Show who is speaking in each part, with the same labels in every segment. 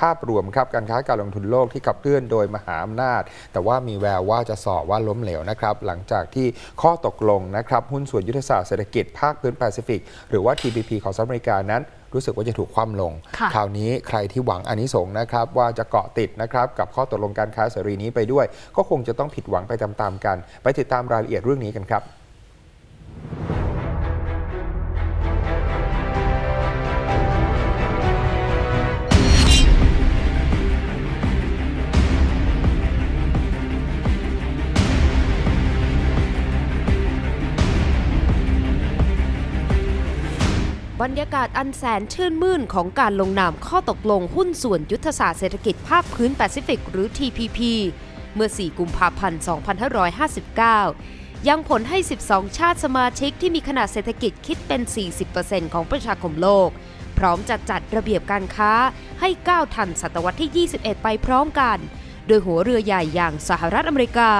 Speaker 1: ภาพรวมครับการค้าการลงทุนโลกที่ขับเคลื่อนโดยมหาอำนาจ แต่ว่ามีแววว่าจะสอบว่าล้มเหลวนะครับ หลังจากที่ข้อตกลงนะครับหุ้นส่วนยุทธศาสตร์เศรษฐกิจภาคพื้นแปซิฟิก หรือว่า TPP ของสหรัฐอเมริกานั้นรู้สึกว่าจะถูกคว่ำลง
Speaker 2: ค่ะ
Speaker 1: คราวนี้ใครที่หวังอานิสงส์นะครับ ว่าจะเกาะติดนะครับ กับข้อตกลงการค้าเสรีนี้ไปด้วย ก็คงจะต้องผิดหวังไปตามๆกัน ไปติดตามรายละเอียดเรื่องนี้กันครับ
Speaker 2: บรรยากาศอันแสนชื่นมื่นของการลงนามข้อตกลงหุ้นส่วนยุทธศาสตร์เศรษฐกิจภาคพื้นแปซิฟิกหรือ TPP เมื่อ 4 กุมภาพันธ์ 2559 ยังผลให้ 12 ชาติสมาชิกที่มีขนาดเศรษฐกิจคิดเป็น 40%ของประชาคมโลก พร้อมจะจัดระเบียบการค้าให้ก้าวทันศตวรรษที่ 21 ไปพร้อมกัน โดยหัวเรือใหญ่อย่างสหรัฐอเมริกา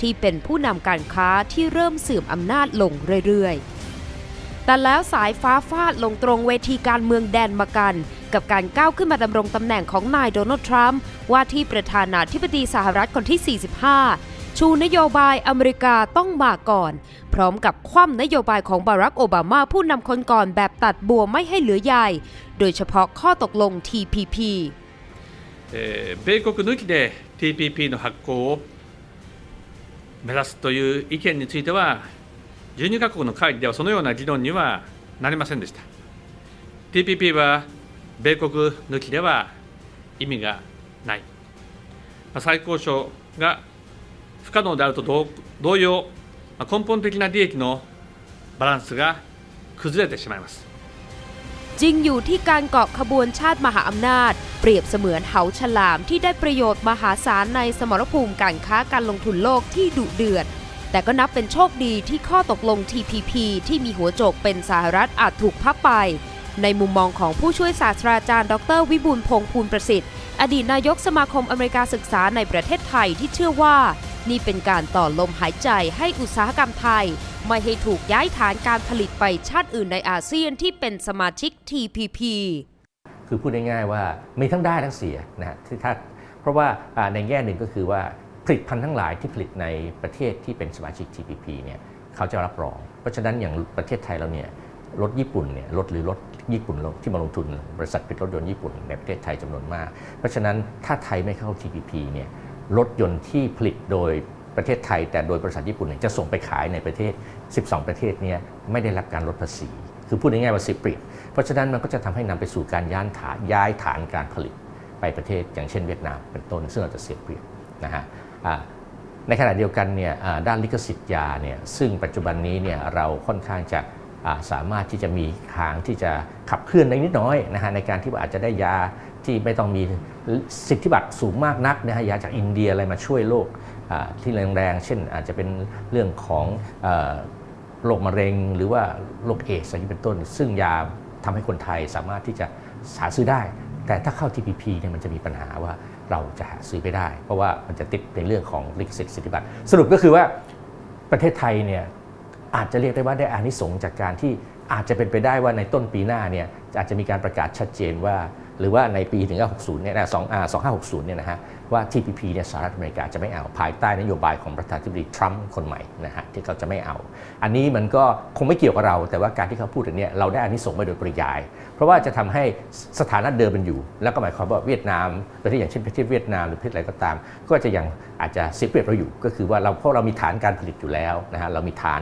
Speaker 2: ที่เป็นผู้นำการค้าที่เริ่มเสื่อมอำนาจลงเรื่อยๆ แต่แล้วสายฟ้าฟาดลงตรงเวทีการเมืองแดนมากัน กับการก้าวขึ้นมาดำรงตำแหน่งของนายโดนัลด์ทรัมป์ว่าที่ประธานาธิบดีสหรัฐคนที่ 45 ชูนโยบายอเมริกาต้องมาก่อน พร้อมกับคว่ำนโยบายของบารักโอบามาผู้นำคนก่อนแบบตัดบัวไม่ให้เหลือใหญ่ โดยเฉพาะข้อตกลง TPP
Speaker 3: えー米国抜きで TPP の発行を目指すという意見については、 12カ国の会議ではそのような議論にはなりませんでした。TPP は米国抜きでは意味がない。まあ再交渉が不可能であると同同様、まあ根本的な利益のバランスが崩れてしまいます。
Speaker 2: จริงอยู่ที่การเกาะขบวนชาติมหาอำนาจ เปรียบเสมือนเหาฉลามที่ได้ประโยชน์มหาศาลในสมรภูมิการค้าการลงทุนโลกที่ดุเดือด แต่ก็นับเป็นโชคดีที่ข้อตกลง TPP ที่มีหัวโจกเป็นสหรัฐอาจถูกพับไป ในมุมมองของผู้ช่วยศาสตราจารย์ ดร วิบูลย์พงษ์ภูลประสิทธิ์ อดีตนายกสมาคมอเมริกาศึกษาในประเทศไทยที่เชื่อว่า นี่เป็นการต่อลมหายใจให้อุตสาหกรรมไทย ไม่ให้ถูกย้ายฐานการผลิตไปชาติอื่นในอาเซียนที่เป็นสมาชิก TPP
Speaker 4: คือพูดง่ายๆว่ามีทั้งได้ทั้งเสียนะฮะที่ถ้าเพราะว่าในแง่หนึ่งก็คือว่า ผลิตภัณฑ์ทั้งหลายที่ผลิตในประเทศที่เป็นสมาชิก TPP เนี่ยเขาจะรับรอง เพราะฉะนั้นอย่างประเทศไทยเราเนี่ยรถญี่ปุ่นเนี่ยรถหรือรถญี่ปุ่นที่มาลงทุนบริษัทผลิตรถยนต์ญี่ปุ่นในประเทศไทยจำนวนมาก เพราะฉะนั้นถ้าไทยไม่เข้า TPP เนี่ยรถยนต์ที่ผลิตโดยประเทศไทย แต่โดยบริษัทญี่ปุ่นเนี่ยจะส่งไปขายในประเทศ 12 ประเทศเนี่ยไม่ได้รับการลดภาษี คือพูดง่ายๆว่าสียเปรียบเพราะฉะนั้นมันก็จะทำให้นำไปสู่การย้านฐานย้ายฐานการผลิตไปประเทศอย่างเช่นเวียดนามเป็นต้น ซึ่งเราจะเสียเปรียบ นะฮะในขณะเดียวกันเนี่ยด้านลิขสิทธิ์ยาเนี่ยซึ่งปัจจุบันนี้เนี่ยเราค่อนข้างจะสามารถที่จะมีทางที่จะขับเคลื่อนได้นิดน้อยนะฮะในการที่าอาจจะได้ยาที่ไม่ต้องมีสิทธิบัตรสูงมากนักนะฮะยาจากอินเดียอะไรมาช่วยโลกที่แรงๆ เช่นอาจจะเป็นเรื่องของอโรคมะเร็งหรือว่าโรคเอดส์อะไรเป็นต้น ซึ่งยาทำให้คนไทยสามารถที่จะหาซื้อได้ แต่ถ้าเข้า TPP เนี่ยมันจะมีปัญหาว่า เราจะหาซื้อไม่ได้ เพราะว่ามันจะติดในเรื่องของลิขสิทธิ์สิทธิบัตรสรุปก็คือว่าประเทศไทยเนี่ยอาจจะเรียกได้ว่าได้อานิสงส์จากการที่อาจจะเป็นไปได้ว่าในต้นปีหน้าเนี่ยอาจจะมีการประกาศชัดเจนว่า หรือว่าในปีถึง60เนี่ยนะ2อ่า2560เนี่ยนะฮะว่า TPP เนี่ยสหรัฐอเมริกาจะไม่เอาภายใต้นโยบายของประธานาธิบดีทรัมป์คนใหม่นะฮะที่เขาจะไม่เอา อันนี้มันก็คงไม่เกี่ยวกับเรา แต่ว่าการที่เขาพูดอย่างนี้เราได้อานิสงส์ไปโดยปริยาย เพราะว่าจะทำให้สถานะเดิมมันอยู่ แล้วก็หมายความว่าเวียดนามประเทศอย่างเช่นประเทศเวียดนามหรือประเทศอะไรก็ตาม ก็จะยังอาจจะเสียเปรียบเราอยู่ ก็คือว่าเราเพราะเรามีฐานการผลิตอยู่แล้วนะฮะเรามีฐาน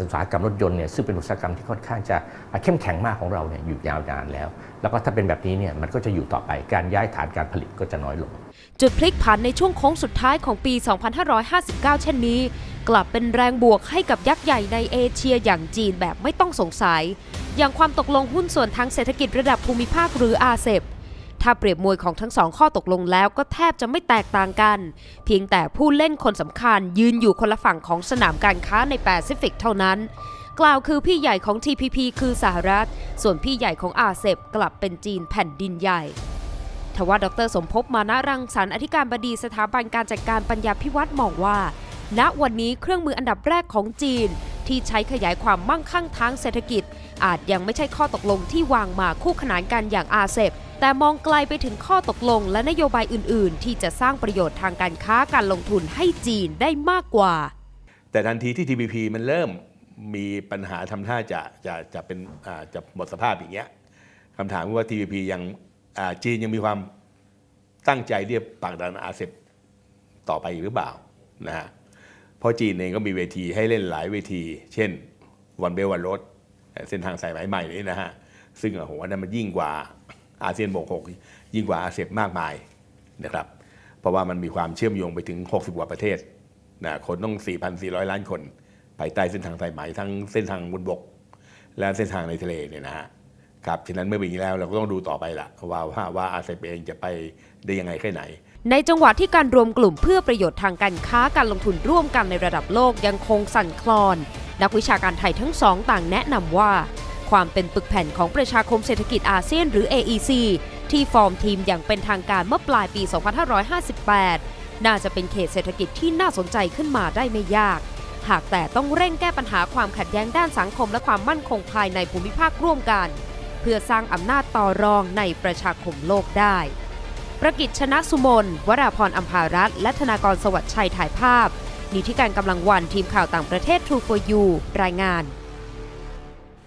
Speaker 4: อุตสาหกรรมรถยนต์เนี่ยซึ่งเป็นอุตสาหกรรมที่ค่อนข้างจะเข้มแข็งมากของเราเนี่ยอยู่ยาวนานแล้ว แล้วก็ถ้าเป็นแบบนี้เนี่ยมันก็จะอยู่ต่อไปการย้ายฐานการผลิตก็จะน้อยลง
Speaker 2: จุดพลิลิกผันในช่วงโค้งสุดท้ายของปี 2559 เช่นนี้ กลับเป็นแรงบวกให้กับยักษ์ใหญ่ในเอเชียอย่างจีนแบบไม่ต้องสงสัย อย่างความตกลงหุ้นส่วนทางเศรษฐกิจระดับภูมิภาคหรืออาเซบถ้าเปรียบมวยของทั้งสองข้อตกลงแล้วก็แทบจะไม่แตกต่างกัน เพียงแต่ผู้เล่นคนสำคัญยืนอยู่คนละฝั่งของสนามการค้าในแปซิฟิกเท่านั้น กล่าวคือพี่ใหญ่ของ TPP คือสหรัฐ ส่วนพี่ใหญ่ของอาเซบกลับเป็นจีนแผ่นดินใหญ่ ทว่าดรสมภพมานะรังสรรค์อธิการบดีสถาบันการจัดการปัญญาพิวัตรมองว่า ณวันนี้เครื่องมืออันดับแรกของจีน ที่ใช้ขยายความมั่งคั่งทางเศรษฐกิจ อาจยังไม่ใช่ข้อตกลงที่วางมาคู่ขนานกันอย่างอาเซบแต่มองไกลไปถึงข้อตกลงและนโยบายอื่น ๆ ที่จะสร้างประโยชน์ทางการค้าการลงทุนให้จีนได้มากกว่า
Speaker 5: แต่ทันทีที่ TPP มันเริ่มมีปัญหาทำท่าจะจะจะเป็นอ่าจะหมดสภาพอย่างเงี้ยคำถามคือว่า TPP ยัง จีนยังมีความตั้งใจที่จะผลักดันอาเซบต่อไปอีกหรือเปล่านะฮะเพราะจีนเองก็มีเวทีให้เล่นหลายเวที เช่นวันเบลวันรถเส้นทางสายไหมใหม่นี้นะฮะซึ่งโอ้โหอันนั้นมันยิ่งกว่าอาเซียนบกหกยิ่งกว่าอาเซบมากมายนะครับเพราะว่ามันมีความเชื่อมโยงไปถึง 60 กว่าประเทศนะคนต้อง 4,400 ล้านคนภายใต้เส้นทางสายไหมทั้งเส้นทางบนบก และเส้นทางในทะเลเนี่ยนะฮะ ครับฉะนั้นเมื่อเป็นอย่างนี้แล้วเราก็ต้องดูต่อไปละว่าว่าว่าอาเซียนเองจะไปได้ยังไงแค่ไหน
Speaker 2: ในจังหวะที่การรวมกลุ่มเพื่อประโยชน์ทางการค้าการลงทุนร่วมกันในระดับโลกยังคงสั่นคลอน นักวิชาการไทยทั้งสองต่างแนะนำว่า ความเป็นปึกแผ่นของประชาคมเศรษฐกิจอาเซียนหรือ AEC ที่ฟอร์มทีมอย่างเป็นทางการเมื่อปลายปี 2558 น่าจะเป็นเขตเศรษฐกิจที่น่าสนใจขึ้นมาได้ไม่ยากหากแต่ต้องเร่งแก้ปัญหาความขัดแย้งด้านสังคมและความมั่นคงภายในภูมิภาคร่วมกัน พื่อสร้างอำนาจต่อรองในประชาคมโลกได้ ประกิจชนะสุมน วราพรอัมภารัตน์และธนากรสวัสดิ์ชัยถ่ายภาพนิติการกำลังวันทีมข่าวต่างประเทศ True for You รายงาน